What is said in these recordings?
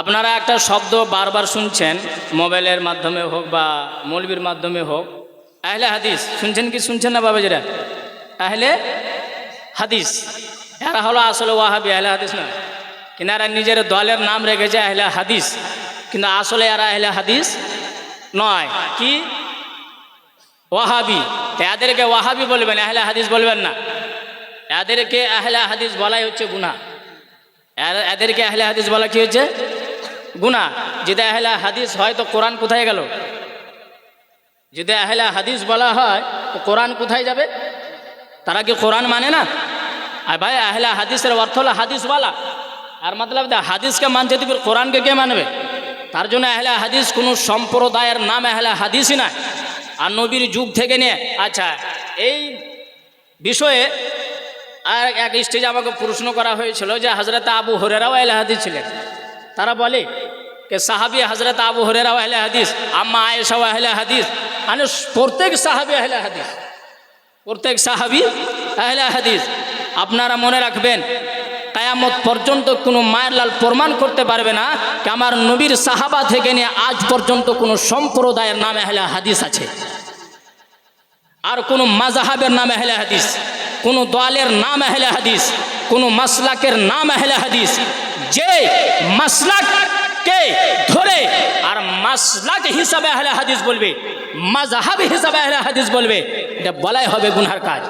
আপনারা একটা শব্দ বারবার শুনছেন, মোবাইলের মাধ্যমে হোক বা মৌলবির মাধ্যমে হোক। আহলে হাদিস, শুনছেন কি শুনছেন না বাবাজিরা? আহলে হাদিস। এরা হলো আসলে ওয়াহাবি, আহলে হাদিস না। কিন্তু এরা নিজের দলের নাম রেখেছে আহলে হাদিস, কিন্তু আসলে এরা আহলে হাদিস নয়। কি? ওয়াহাবি। এদেরকে ওয়াহাবি বলবেন, আহলে হাদিস বলবেন না। এদেরকে আহলে হাদিস বলাই হচ্ছে গুনা এদেরকে আহলে হাদিস বলা কি হচ্ছে গুনা যদি আহলে হাদিস হয় তো কোরআন কোথায় গেল? যদি আহলে হাদিস বলা হয়, তো কোরআন কোথায় যাবে? তারা কি কোরআন মানে না? আর ভাই, আহলে হাদিসের অর্থ হলো হাদিসওয়ালা আর মতলব হাদিসকে মানছে তুমি কোরআনকে কে মানবে? তার জন্য আহলে হাদিস কোনো সম্প্রদায়ের নাম আহলে হাদিসই না আর নবীর যুগ থেকে নিয়ে আচ্ছা এই বিষয়ে আর এক স্টেজে আমাকে প্রশ্ন করা হয়েছিল যে হজরত আবু হরেরাও আহলে হাদিস ছিলেন। তারা বলে যে সাহাবি হজরত আবু হরেরাও আহলে হাদিস আম্মা আয়েশাও আহলে হাদিস মানে প্রত্যেক সাহাবি আহলে হাদিস প্রত্যেক সাহাবি আহলে হাদিস আপনারা মনে রাখবেন, কায়ামত পর্যন্ত কোনো মায়ের লাল প্রমাণ করতে পারবে না যে আমার নবীর সাহাবা থেকে নিয়ে আজ পর্যন্ত কোনো সম্প্রদায়ের নাম আহলে হাদিস আছে। আর কোনো মাজাহাবের নাম আহলে হাদিস, কোনো দলের নাম আহলে হাদিস, কোনো মাসলাকের নাম আহলে হাদিস, যে মাসলাককে ধরে আর মাসলাক হিসাবে আহলে হাদিস বলবে মাজাহাব হিসাবে আহলে হাদিস বলবে, এটা বলাই হবে গুনহার কাজ।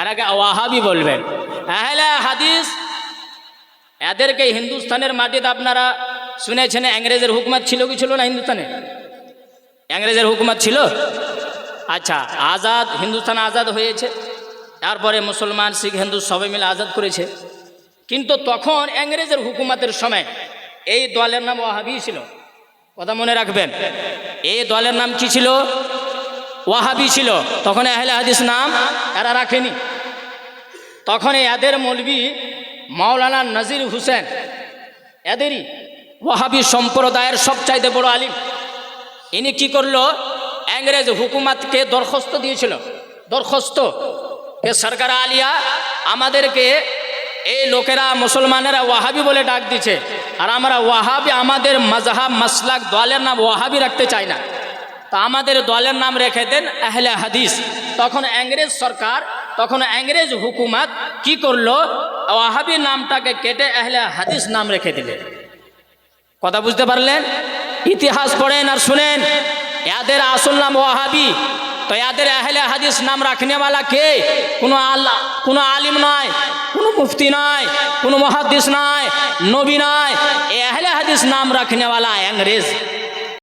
এর আগে ওয়াহাবি বলবেন, আহলে হাদিস, এদেরকে হিন্দুস্তানের মাটিতে আপনারা শুনেছেন, ইংরেজের হুকুমত ছিল কি ছিল না হিন্দুস্তানে? ইংরেজের হুকুমত ছিল? আচ্ছা আজাদ, হিন্দুস্তান আজাদ হয়েছে, তারপরে মুসলমান, শিখ, হিন্দু সবাই মিলে আজাদ করেছে। কিন্তু তখন ইংরেজের হুকুমতের সময় এই দলের নাম ওয়াহাবি ছিল। কথা মনে রাখবেন। এই দলের নাম কি ছিল? ওয়াহাবি ছিল। তখন আহলে হাদিস নাম এরা রাখেনি। তখন এদের মৌলবি মাওলানা নাজির হুসেন, এদেরই ওয়াহাবি সম্প্রদায়ের সবচাইতে বড় আলিম। ইনি কি করল? ইংরেজ হুকুমাতকে দরখাস্ত দিয়েছিল। দরখাস্ত সরকার আলিয়া, আমাদেরকে এই লোকেরা মুসলমানেরা ওয়াহাবি বলে ডাক দিচ্ছে আর আমরা ওয়াহাবি, আমাদের মজাহাব মাসলাক দলের নাম ওয়াহাবি রাখতে চাই না। তা আমাদের দলের নাম রেখে দেন আহলে হাদিস। তখন ইংরেজ সরকার, তখন ইংরেজ হুকুমাত কি করল? ওয়াহাবি নামটাকে কেটে আহলে হাদিস নাম রেখে দিলেন কথা বুঝতে পারলেন? ইতিহাস পড়েন আর শুনেন। এদের আসল নাম ওয়াহাবি। তো এদের আহলে হাদিস নাম রাখনেওয়ালা কে? কোনো আল্লাহ, কোনো আলিম নয় কোনো মুফতি নয় কোনো মহাদিস নয় নবী নয় এহলে হাদিস নাম রাখনেওয়ালা ইংরেজ।